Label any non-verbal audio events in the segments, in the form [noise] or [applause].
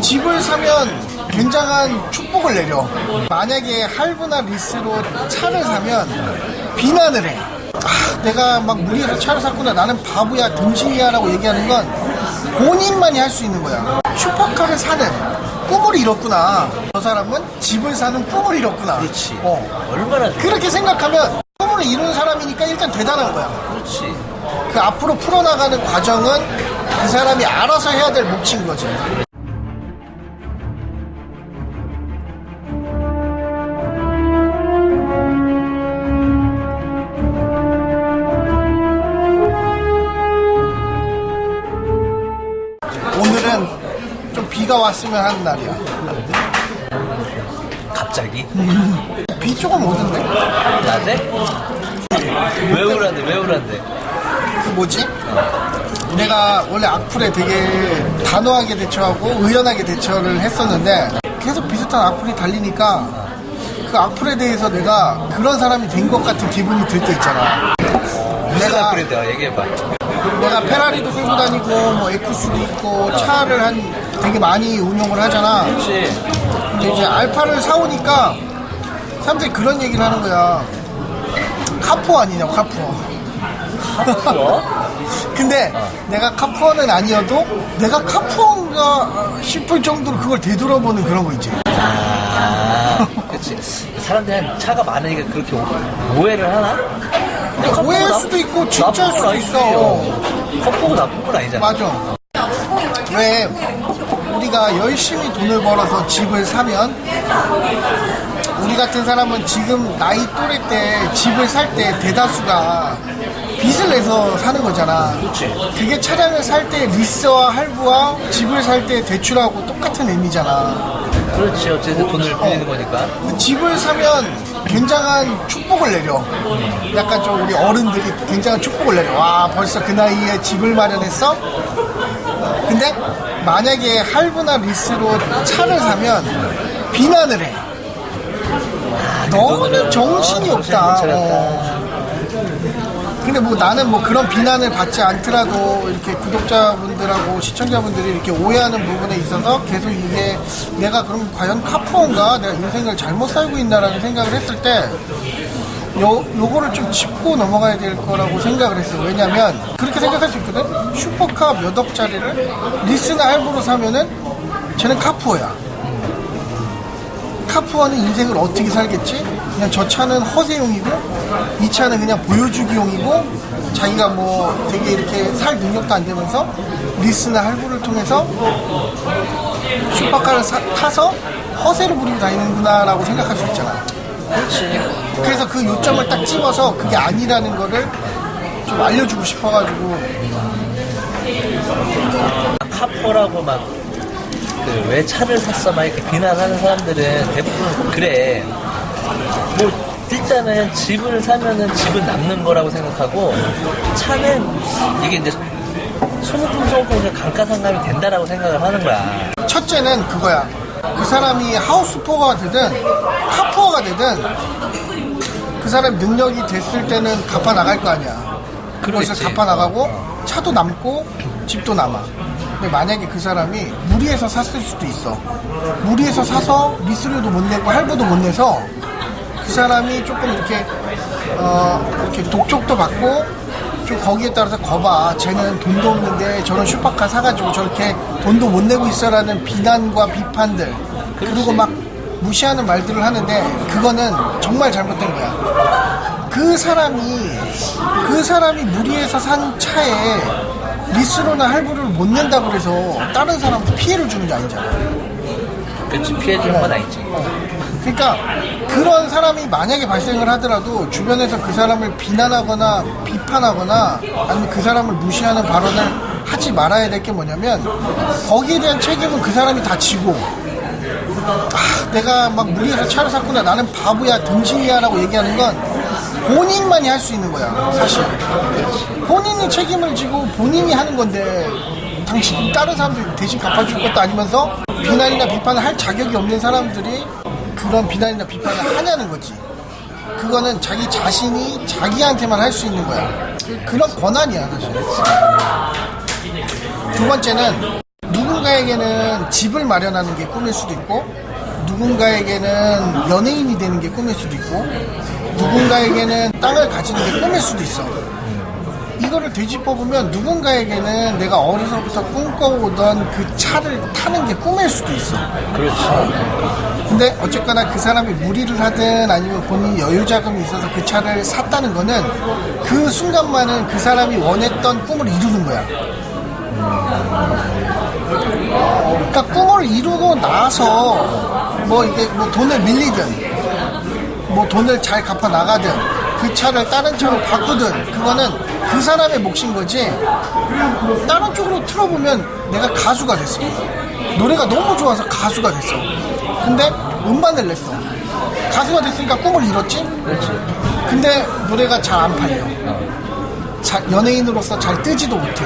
집을 사면 굉장한 축복을 내려. 만약에 할부나 리스로 차를 사면 비난을 해. 아, 내가 막 무리해서 차를 샀구나. 나는 바보야, 등신이야 라고 얘기하는 건 본인만이 할 수 있는 거야. 슈퍼카를 사는 꿈을 이뤘구나. 저 사람은 집을 사는 꿈을 이뤘구나. 그렇지. 어. 얼마나. 그렇게 생각하면 꿈을 이룬 사람이니까 일단 대단한 거야. 그렇지. 그 앞으로 풀어나가는 과정은 그 사람이 알아서 해야 될 몫인 거지. 왔으면 하는 날이야. 갑자기? [laughs] 비 조금 오던데? 낮에? 왜 우울한데, 왜 우울한데? 그 뭐지? 내가 원래 악플에 되게 단호하게 대처하고 의연하게 대처를 했었는데 계속 비슷한 악플이 달리니까 그 악플에 대해서 내가 그런 사람이 된 것 같은 기분이 들 때 있잖아. 무슨 내가 악플인데? 요 얘기해봐. 내가 페라리도 끌고 다니고 뭐 에쿠스도 있고 차를 한 되게 많이 운용을 하잖아. 그렇지. 근데 이제 알파를 사오니까 사람들이 그런 얘기를 하는 거야. 카푸어 아니냐고 카푸어. 카푸어? [laughs] 근데 내가 카푸어는 아니어도 내가 카푸어인가 싶을 정도로 그걸 되돌아보는 그런 거 있지. 아, 그치. 사람들이 차가 많으니까 그렇게 오- 오해를 하나? 오해할 나- 수도 있고 진짜일 수도 건 있어. 카푸어가 나쁜 건 아니잖아. 맞아. 왜 우리가 열심히 돈을 벌어서 집을 사면 우리 같은 사람은 지금 나이 또래 때 집을 살 때 대다수가 빚을 내서 사는 거잖아. 그치. 그게 차량을 살 때 리스와 할부와 집을 살 때 대출하고 똑같은 의미잖아. 그렇지. 어쨌든 돈을 빌리는 거니까. 집을 사면 굉장한 축복을 내려. 약간 좀 우리 어른들이 굉장한 축복을 내려. 와, 벌써 그 나이에 집을 마련했어? 근데 만약에 할부나 리스로 차를 사면 비난을 해. 너는 정신이 없다. 정신 못 어. 근데 뭐 나는 뭐 그런 비난을 받지 않더라도 이렇게 구독자분들하고 시청자분들이 이렇게 오해하는 부분에 있어서 계속 이게 내가 그럼 과연 카푸어인가 내가 인생을 잘못 살고 있나라는 생각을 했을 때 요, 요거를 좀 짚고 넘어가야 될 거라고 생각을 했어요. 왜냐면 그렇게 생각할 수 있거든? 슈퍼카 몇 억짜리를 리스나 할부로 사면은 쟤는 카푸어야. 카푸어는 인생을 어떻게 살겠지? 그냥 저 차는 허세용이고 이 차는 그냥 보여주기용이고 자기가 뭐 되게 이렇게 살 능력도 안 되면서 리스나 할부를 통해서 슈퍼카를 사- 타서 허세를 부리고 다니는구나라고 생각할 수 있잖아. 그렇지. 그래서 그 요점을 딱 집어서 그게 아니라는 거를 좀 알려주고 싶어가지고 카포라고 막, 그, 왜 차를 샀어? 막 이렇게 비난하는 사람들은 대부분 그래. 뭐, 일단은 집을 사면은 집은 남는 거라고 생각하고, 차는 이게 이제 소모품 소모품을 감가상각이 된다라고 생각을 하는 거야. 첫째는 그거야. 그 사람이 하우스포가 되든 카푸어가 되든 그 사람 능력이 됐을 때는 갚아 나갈 거 아니야. 그렇지. 갚아 나가고 차도 남고 집도 남아. 근데 만약에 그 사람이 무리해서 샀을 수도 있어. 무리해서 사서 리스료도 못 내고 할부도 못 내서 그 사람이 조금 이렇게 어 이렇게 독촉도 받고 좀 거기에 따라서 거봐. 쟤는 돈도 없는데 저런 슈퍼카 사가지고 저렇게 돈도 못 내고 있어라는 비난과 비판들. 그리고 막 무시하는 말들을 하는데 그거는 정말 잘못된 거야. 그 사람이 그 사람이 무리해서 산 차에 리스로나 할부를 못 낸다고 그래서 다른 사람한테 피해를 주는 게 아니잖아 그렇지. 피해 주는 건 아니지. 그러니까 그런 사람이 만약에 발생을 하더라도 주변에서 그 사람을 비난하거나 비판하거나 아니면 그 사람을 무시하는 발언을 하지 말아야 될 게 뭐냐면 거기에 대한 책임은 그 사람이 다 지고 아 내가 막 무리해서 차를 샀구나 나는 바보야 등신이야 라고 얘기하는 건 본인만이 할 수 있는 거야 사실 본인이 책임을 지고 본인이 하는 건데 당신 다른 사람들 대신 갚아줄 것도 아니면서 비난이나 비판을 할 자격이 없는 사람들이 그런 비난이나 비판을 하냐는 거지. 그거는 자기 자신이 자기한테만 할 수 있는 거야. 그- 그런 권한이야 사실. 두 번째는 누군가 누군가에게는 집을 마련하는 게 꿈일 수도 있고 누군가에게는 연예인이 되는 게 꿈일 수도 있고 누군가에게는 땅을 가지는 게 꿈일 수도 있어. 이거를 되짚어 보면 누군가에게는 내가 어려서부터 꿈꿔오던 그 차를 타는 게 꿈일 수도 있어. 그렇죠. 근데 어쨌거나 그 사람이 무리를 하든 아니면 본인이 여유 자금이 있어서 그 차를 샀다는 거는 그 순간만은 그 사람이 원했던 꿈을 이루는 거야. 그러니까 꿈을 이루고 나서 뭐 이게 뭐 돈을 밀리든 뭐 돈을 잘 갚아 나가든 그 차를 다른 차로 바꾸든 그거는 그 사람의 몫인 거지. 다른 쪽으로 틀어보면 내가 가수가 됐어. 노래가 너무 좋아서 가수가 됐어. 근데 음반을 냈어. 가수가 됐으니까 꿈을 이뤘지? 그렇지. 근데 노래가 잘 안 팔려. 자- 연예인으로서 잘 뜨지도 못해.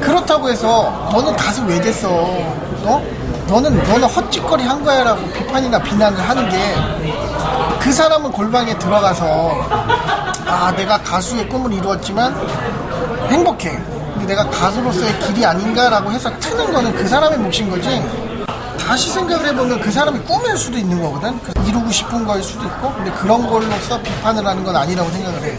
그렇다고 해서 너는 가수 왜 됐어? 너? 너는 너는 헛짓거리 한 거야라고 비판이나 비난을 하는 게 그 사람은 골방에 들어가서 아 내가 가수의 꿈을 이루었지만 행복해. 근데 내가 가수로서의 길이 아닌가라고 해서 트는 거는 그 사람의 몫인 거지. 다시 생각을 해보면 그 사람이 꿈일 수도 있는 거거든. 그 이루고 싶은 거일 수도 있고 근데 그런 걸로서 비판을 하는 건 아니라고 생각을 해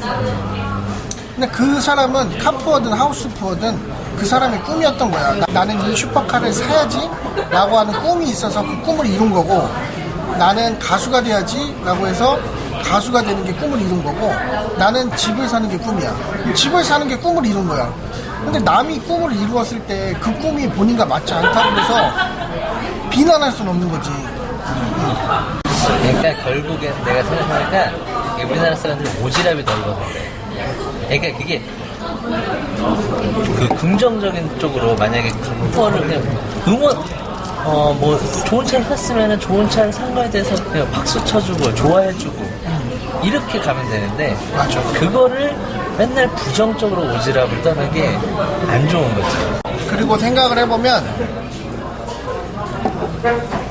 근데 그 사람은 카푸어든 하우스푸어든 그 사람의 꿈이었던 거야. 나, 는이 슈퍼카를 사야지 라고 하는 꿈이 있어서 그 꿈을 이룬 거고 나는 가수가 돼야지 라고 해서 가수가 되는 게 꿈을 이룬 거고 나는 집을 사는 게 꿈이야. 집을 사는 게 꿈을 이룬 거야. 근데 남이 꿈을 이루었을 때 그 꿈이 본인과 맞지 않다고 해서 비난할 수는 없는 거지. 그러니까 결국엔 내가 생각하니까 이 우리나라 사람들은 오지랖이 넓었는데 그러니까 그게 그 긍정적인 쪽으로 만약에 후원을 그냥 응원 어 뭐 좋은 차를 샀으면 좋은 차를 산 거에 대해서 그냥 박수 쳐주고 좋아해주고 이렇게 가면 되는데 맞아. 그거를 맨날 부정적으로 오지랖을 떠는 게 안 좋은 거지. 그리고 생각을 해보면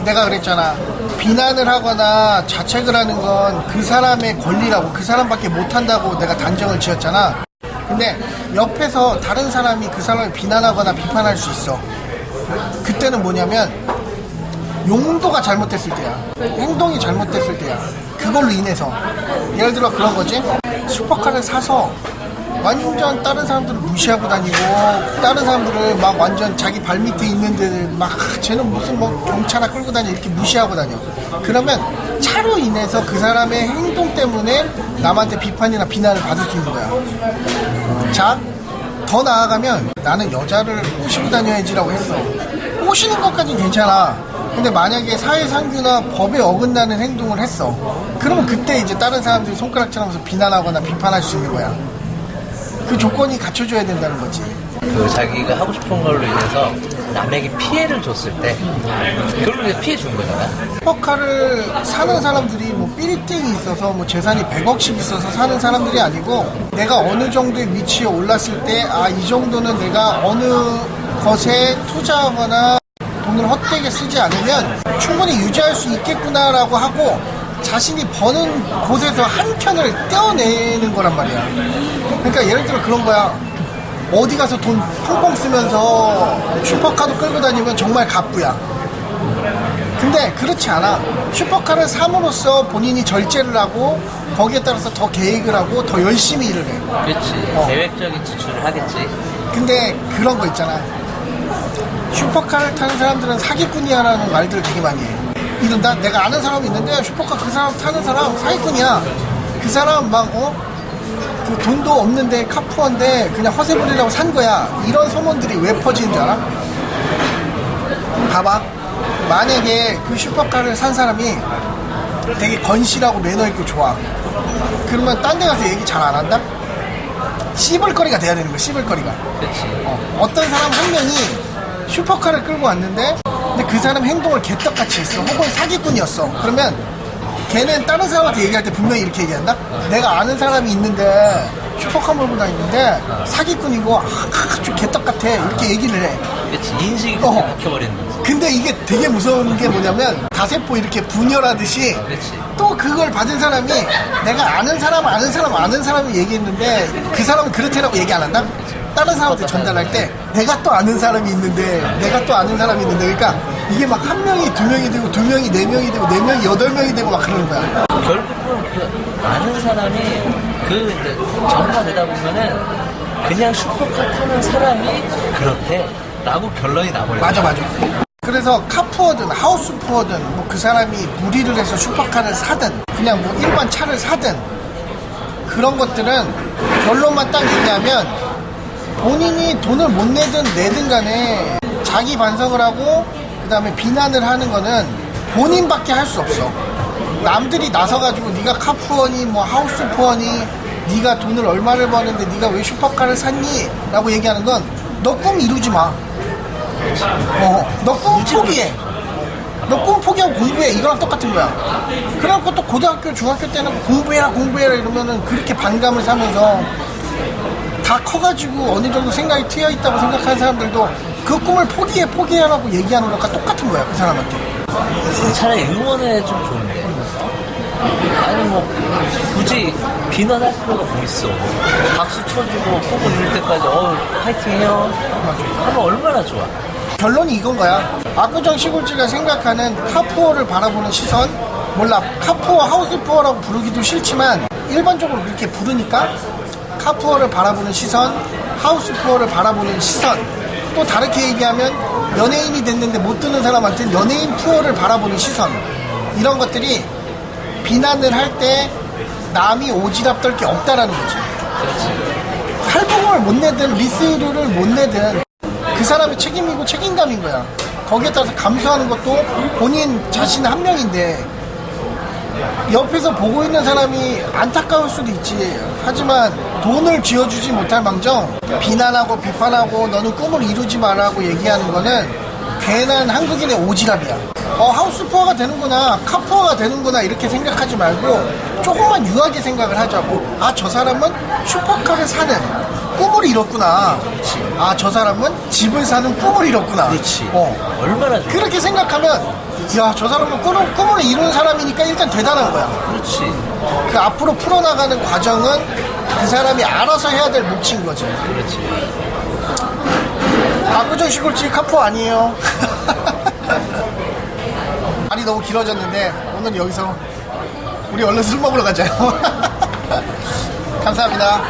내가 그랬잖아. 비난을 하거나 자책을 하는 건 그 사람의 권리라고 그 사람밖에 못한다고 내가 단정을 지었잖아. 근데 옆에서 다른 사람이 그 사람을 비난하거나 비판할 수 있어 그때는 뭐냐면 용도가 잘못됐을 때야. 행동이 잘못됐을 때야. 그걸로 인해서. 예를 들어 그런 거지. 슈퍼카를 사서 완전 다른 사람들을 무시하고 다니고 다른 사람들을 막 완전 자기 발 밑에 있는 데를 막 아, 쟤는 무슨 뭐 경차나 끌고 다니 이렇게 무시하고 다녀. 그러면 차로 인해서 그 사람의 행동 때문에 남한테 비판이나 비난을 받을 수 있는 거야. 자 더 나아가면 나는 여자를 꼬시고 다녀야지라고 했어. 꼬시는 것까지는 괜찮아. 근데 만약에 사회상규나 법에 어긋나는 행동을 했어. 그러면 그때 이제 다른 사람들이 손가락질 하면서 비난하거나 비판할 수 있는 거야. 그 조건이 갖춰줘야 된다는 거지. 그 자기가 하고 싶은 걸로 인해서 남에게 피해를 줬을 때 인해 피해 준 거잖아 슈퍼카를 사는 사람들이 뭐 빌딩이 있어서 뭐 재산이 100억씩 있어서 사는 사람들이 아니고 내가 어느 정도의 위치에 올랐을 때 아 이 정도는 내가 어느 것에 투자하거나 돈을 헛되게 쓰지 않으면 충분히 유지할 수 있겠구나라고 하고 자신이 버는 곳에서 한 켠을 떼어내는 거란 말이야. 그러니까 예를 들어 그런 거야. 어디 가서 돈 펑펑 쓰면서 슈퍼카도 끌고 다니면 정말 갑부야. 근데 그렇지 않아. 슈퍼카를 삼으로써 본인이 절제를 하고 거기에 따라서 더 계획을 하고 더 열심히 일을 해. 그렇지 어. 계획적인 지출을 하겠지 근데 그런 거 있잖아. 슈퍼카를 타는 사람들은 사기꾼이야라는 말들을 되게 많이 해. 이런다? 내가 아는 사람이 있는데 슈퍼카 그 사람 타는 사람 사기꾼이야. 그 사람 막, 어? 그 돈도 없는데 카푸어인데 그냥 허세 부리려고 산 거야. 이런 소문들이 왜 퍼지는 줄 알아? 봐봐. 만약에 그 슈퍼카를 산 사람이 되게 건실하고 매너 있고 좋아. 그러면 딴 데 가서 얘기 잘 안 한다? 씹을거리가 돼야 되는 거야, 씹을거리가. 어, 어떤 사람 한 명이 슈퍼카를 끌고 왔는데 근데 그 사람 행동을 개떡같이 했어 혹은 사기꾼이었어 그러면 걔는 다른 사람한테 얘기할 때 분명히 이렇게 얘기한다? 내가 아는 사람이 있는데 슈퍼카 몰고 다니는데 사기꾼이고 아, 아주 개떡 같아. 이렇게 얘기를 해. 그렇지 인식이 어. 그렇게 박혀버리는 거지. 근데 이게 되게 무서운 게 뭐냐면 다세포 이렇게 분열하듯이 그렇지 또 그걸 받은 사람이 내가 아는 사람 아는 사람 아는 사람이 얘기했는데 그 사람은 그렇대라고 얘기 안 한다? 다른 사람한테 전달할 때 내가 또 아는 사람이 있는데 내가 또 아는 사람이 있는데 그러니까 이게 막 한 명이 두 명이 되고 두 명이 네 명이 되고 네 명이 여덟 명이 되고 막 그러는 거야. 결국은 그 아는 사람이 그 이제 전파되다 보면은 그냥 슈퍼카 타는 사람이 그렇대 라고 결론이 나버려요 맞아 맞아. 그래서 카푸어든 하우스푸어든 뭐 그 사람이 무리를 해서 슈퍼카를 사든 그냥 뭐 일반 차를 사든 그런 것들은 결론만 딱 얘기하면 본인이 돈을 못 내든 내든 간에 자기 반성을 하고 그 다음에 비난을 하는 거는 본인밖에 할 수 없어. 남들이 나서가지고 네가 카푸어니 뭐 하우스푸어니 네가 돈을 얼마를 버는데 네가 왜 슈퍼카를 샀니? 라고 얘기하는 건 너 꿈 이루지 마. 어, 너 꿈 포기해. 너 꿈 포기하고 공부해. 이거랑 똑같은 거야. 그래갖고 또 고등학교, 중학교 때는 공부해라, 공부해라 이러면은 그렇게 반감을 사면서 다 커가지고 어느 정도 생각이 트여 있다고 생각하는 사람들도 그 꿈을 포기해, 포기해라고 얘기하는 것과 똑같은 거야, 그 사람한테. 차라리 응원해 좀 좋은데. 아니 뭐 굳이 비난할 필요가 뭐 있어. 박수 쳐주고 뽑고 누를 때까지 어 파이팅 해요. 하면 얼마나 좋아. 결론이 이건 거야. 압구정 시골지가 생각하는 카푸어를 바라보는 시선, 몰라, 카푸어, 하우스푸어라고 부르기도 싫지만, 일반적으로 그렇게 부르니까, 카푸어를 바라보는 시선, 하우스푸어를 바라보는 시선, 또 다르게 얘기하면, 연예인이 됐는데 못 드는 사람한테는 연예인 푸어를 바라보는 시선, 이런 것들이 비난을 할 때 남이 오지랖 떨 게 없다라는 거지. 할부금을 못 내든 리스를 못 내든 그 사람의 책임이고 책임감인 거야. 거기에 따라서 감수하는 것도 본인 자신 한 명인데 옆에서 보고 있는 사람이 안타까울 수도 있지. 하지만 돈을 쥐어주지 못할 망정 비난하고 비판하고 너는 꿈을 이루지 마라고 얘기하는 거는 괜한 한국인의 오지랖이야. 어 하우스푸어가 되는구나 카푸어가 되는구나 이렇게 생각하지 말고 조금만 유하게 생각을 하자고. 아 저 사람은 슈퍼카를 사는 꿈을 이뤘구나. 아저 사람은 집을 사는 꿈을 이뤘구나. 그렇지. 어. 얼마나 좋아. 그렇게 생각하면 야 저 사람은 꿈을, 꿈을 이룬 사람이니까 일단 대단한 거야. 그렇지. 그 앞으로 풀어나가는 과정은 그 사람이 알아서 해야 될 몫인 거지. 그렇지. 압구정 시골집 카푸 아니에요. [laughs] 말이 너무 길어졌는데 오늘 여기서 우리 얼른 술 먹으러 가자요. [laughs] 감사합니다